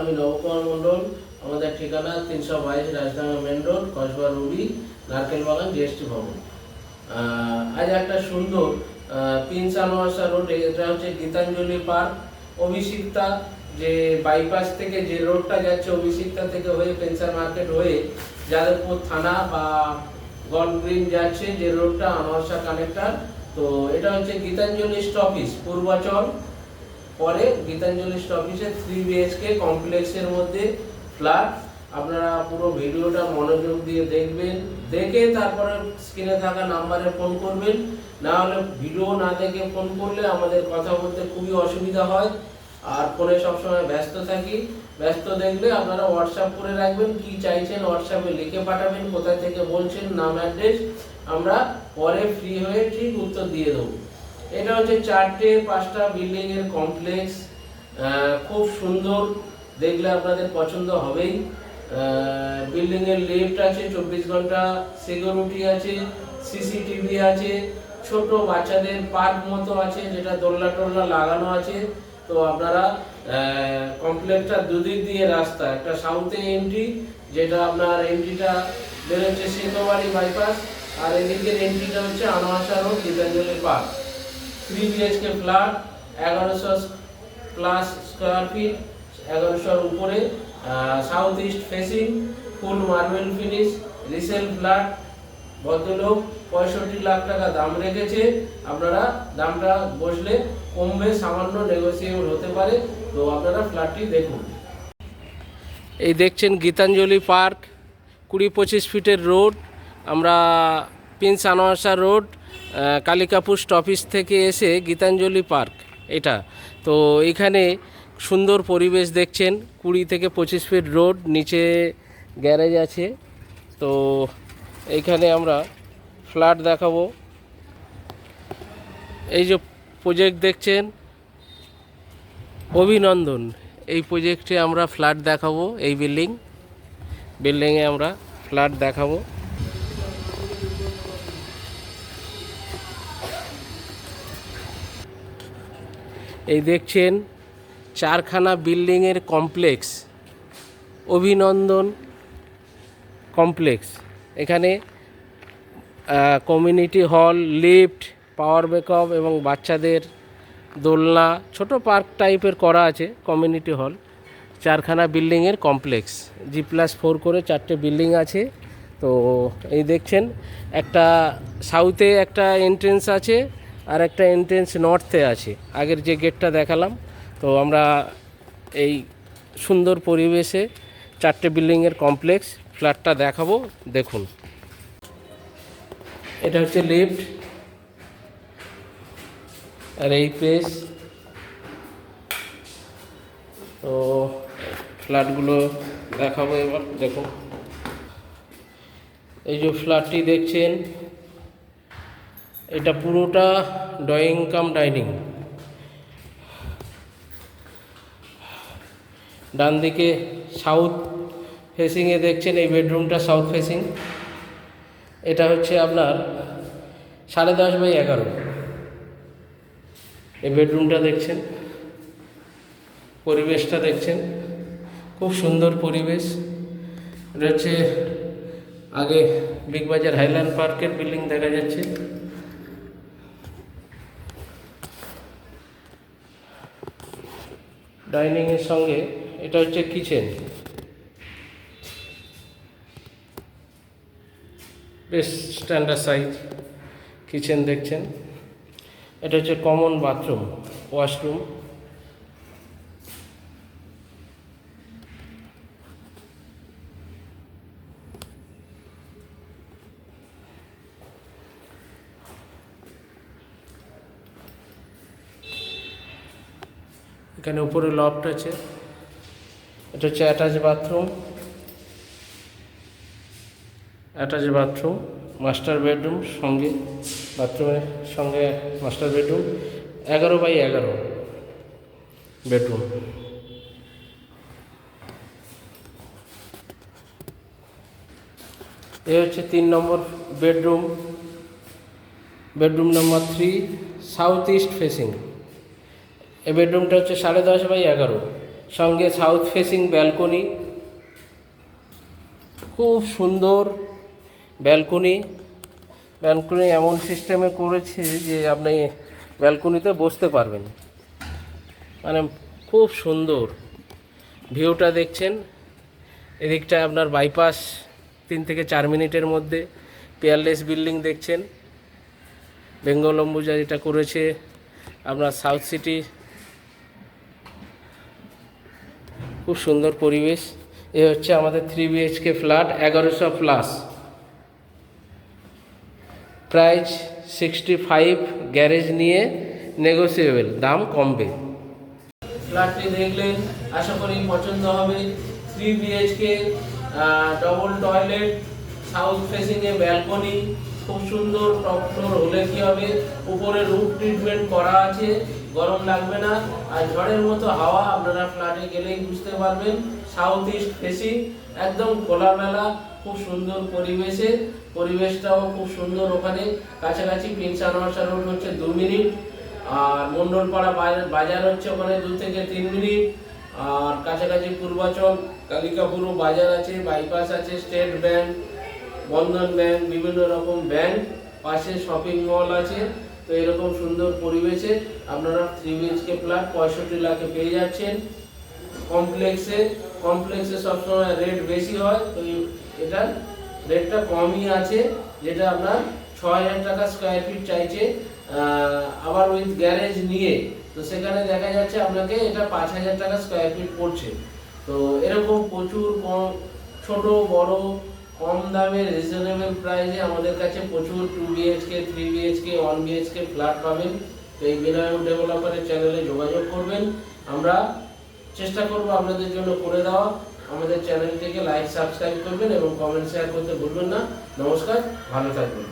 আমি নবকুমার মণ্ডল। আমাদের ঠিকানা তিনশো বাইশ রাজধানী মেন রোড কসবা রুবি নারকেল বাগান জিএসটি ভবন আজ একটা সুন্দর পিনস আনোয়াসা রোড এটা হচ্ছে গীতাঞ্জলি পার্ক। অভিষিক্তা যে বাইপাস থেকে যে রোডটা যাচ্ছে, অভিষিক্তা থেকে হয়ে পেনসার মার্কেট হয়ে যাদবপুর থানা বা গল্ড গ্রিন যাচ্ছে, যে রোডটা আনোয়াসা কানেক্টার। তো এটা হচ্ছে গীতাঞ্জলি স্টপিস পূর্বাচল। পরে গীতাঞ্জলি স্টপিসে থ্রি বিএইচকে কমপ্লেক্সের মধ্যে ফ্ল্যাট আপনারা পুরো ভিডিওটা মনোযোগ দিয়ে দেখবেন, দেখে তারপরে স্ক্রিনে থাকা নাম্বারে ফোন করবেন। না হলে ভিডিও না দেখে ফোন করলে আমাদের কথা বলতে খুবই অসুবিধা হয়। আর ফোনে সবসময় ব্যস্ত থাকি। ব্যস্ত দেখলে আপনারা হোয়াটসঅ্যাপ করে রাখবেন, কি চাইছেন হোয়াটসঅ্যাপে লিখে পাঠাবেন কোথা থেকে বলছেন, নাম অ্যাড্রেস আমরা পরে ফ্রি হয়ে ঠিক উত্তর দিয়ে দেবো। এটা হচ্ছে চারটে, পাঁচটা বিল্ডিং এর কমপ্লেক্স খুব সুন্দর। দেখলে আপনাদের পছন্দ হবেই। বিল্ডিং এর লিফট আছে চব্বিশ ঘণ্টা সিকিউরিটি আছে সিসিটিভি আছে, ছোট বাচ্চাদের পার্ক মতো আছে যেটা দোলনা টোলনা লাগানো আছে। তো আপনারা কমপ্লেক্সটা দুদিক দিয়ে রাস্তা, একটা সাউথে এন্ট্রি যেটা আপনার এন্ট্রিটা বেরোচ্ছে সিংহবাড়ি বাইপাস আর এদিকের এন্ট্রিটা হচ্ছে Anwar Shah road Gitanjali park three BHK flat এগারোশো প্লাস স্কোয়ার ফিট এগারোশোর উপরে south east facing full marble finish resale flat ভদ্রলোক পঁয়ষট্টি লাখ টাকা দাম রেখেছে। আপনারা দামটা বসলে কমবে, সামান্য নেগোসিয়েবল হতে পারে। তো আপনারা ফ্ল্যাটটি দেখুন। এই দেখছেন গীতাঞ্জলি পার্ক, কুড়ি পঁচিশ ফিটের রোড, আমরা প্রিন্স আনোয়ারসা রোড কালিকাপুর স্টপিস থেকে এসে গীতাঞ্জলি পার্ক, এটা। তো এখানে সুন্দর পরিবেশ দেখছেন, কুড়ি থেকে পঁচিশ ফিট রোড নিচে গ্যারেজ আছে। তো এইখানে আমরা ফ্ল্যাট দেখাবো। এই যে প্রজেক্ট দেখছেন, অভিনন্দন। এই প্রজেক্টে আমরা ফ্ল্যাট দেখাবো, এই বিল্ডিং বিল্ডিংয়ে আমরা ফ্ল্যাট দেখাবো। এই দেখছেন চারখানা বিল্ডিংয়ের কমপ্লেক্স, অভিনন্দন কমপ্লেক্স। এখানে community hall lift power backup এবং বাচ্চাদের দোলনা, ছোট পার্ক টাইপের করা আছে কমিউনিটি হল চারখানা বিল্ডিংয়ের কমপ্লেক্স জি প্লাস ফোর করে চারটে বিল্ডিং আছে। তো এই দেখছেন, একটা সাউথে একটা এন্ট্রেন্স আছে। আর একটা এন্ট্রেন্স নর্থে আছে। আগের যে গেটটা দেখালাম, তো আমরা এই সুন্দর পরিবেশে চারটে বিল্ডিংয়ের কমপ্লেক্স ফ্ল্যাটটা দেখাবো, দেখুন। এটা হচ্ছে লিফট আর এই পেস তো ফ্ল্যাটগুলো দেখাবো এবার, দেখুন। এই যে ফ্ল্যাটটি দেখছেন এটা পুরোটা ড্রয়িং কাম ডাইনিং ডান দিকে সাউথ ফেসিংয়ে দেখছেন, এই বেডরুমটা সাউথ ফেসিং এটা হচ্ছে আপনার সাড়ে দশ বাই এগারো। এই বেডরুমটা দেখছেন, পরিবেশটা দেখছেন, খুব সুন্দর পরিবেশ। এটা হচ্ছে আগে বিগ বাজার হাইল্যান্ড পার্কের বিল্ডিং দেখা যাচ্ছে। ডাইনিংয়ের সঙ্গে, এটা হচ্ছে কিচেন। বেশ স্ট্যান্ডার্ড সাইজ কিচেন দেখছেন। এটা হচ্ছে কমন বাথরুম ওয়াশরুম এখানে উপরে লফট আছে। এটা হচ্ছে attach bathroom attach bathroom master bedroom সঙ্গে বাথরুমের সঙ্গে মাস্টার বেডরুম এগারো বাই এগারো বেডরুম এ হচ্ছে তিন নম্বর bedroom bedroom number three south east facing এই বেডরুমটা হচ্ছে সাড়ে দশ বাই এগারো। সঙ্গে সাউথ ফেসিং ব্যালকনি খুব সুন্দর ব্যালকনি ব্যালকনি এমন সিস্টেমে করেছে যে আপনি ব্যালকনিতে বসতে পারবেন। মানে খুব সুন্দর। ভিউটা দেখছেন? এদিকটা আপনার বাইপাস তিন থেকে চার মিনিটের মধ্যে। পেয়ারলেস বিল্ডিং দেখছেন? বেঙ্গল অম্বুজা যেটা করেছে আপনার সাউথ সিটি খুব সুন্দর পরিবেশ। এ হচ্ছে আমাদের থ্রি বিএইচকে ফ্ল্যাট এগারোশো plus price sixty five garage নিয়ে নেগোসিয়েবল দাম কমবে। ফ্ল্যাটটি দেখলেন, আশা করি পছন্দ হবে। Three BHK double toilet south facing এ ব্যালকনি খুব সুন্দর টপ ফ্লোর হলে কি হবে? উপরে রুফ ট্রিটমেন্ট করা আছে। গরম লাগবে না। আর ঝড়ের মতো হাওয়া আপনারা ফ্ল্যাটে গেলেই বুঝতে পারবেন। সাউথ ইস্ট ফেসিং একদম খোলামেলা, খুব সুন্দর পরিবেশে। পরিবেশটাও খুব সুন্দর ওখানে। কাছাকাছি পিনসানোয়াশা রোড হচ্ছে দু মিনিট। আর মন্ডলপাড়া বাজার বাজার হচ্ছে ওখানে দু থেকে তিন মিনিট। আর কাছাকাছি পূর্বাচল কালিকাপুর বাজার আছে বাইপাস আছে স্টেট ব্যাংক বন্ধন ব্যাংক বিভিন্ন রকম ব্যাংক পাশে শপিং মল আছে। তো এরকম সুন্দর পরিবেশে আপনারা থ্রি বিএইচকে ফ্ল্যাট পঁয়ষট্টি লাখে পেয়ে যাচ্ছেন। কমপ্লেক্সে কমপ্লেক্সে সবসময় রেট বেশি হয়, তো এটার রেটটা কমই আছে, যেটা আপনার ছ হাজার টাকা স্কোয়ার ফিট চাইছে আবার উইথ গ্যারেজ নিয়ে। তো সেখানে দেখা যাচ্ছে আপনাকে এটা পাঁচ হাজার টাকা স্কোয়ার ফিট পড়ছে। তো এরকম প্রচুর কম ছোট, বড় কম দামে রিজনেবল প্রাইসে আমাদের কাছে প্রচুর two BHK three BHK one BHK flat পাবেন। তো এই বিনায়ক ডেভেলপারের চ্যানেলে যোগাযোগ করবেন। আমরা চেষ্টা করব আপনাদের জন্য করে দেওয়া। আমাদের চ্যানেলটিকে লাইক সাবস্ক্রাইব করবেন এবং কমেন্ট শেয়ার করতে ভুলবেন না। নমস্কার, ভালো থাকবেন।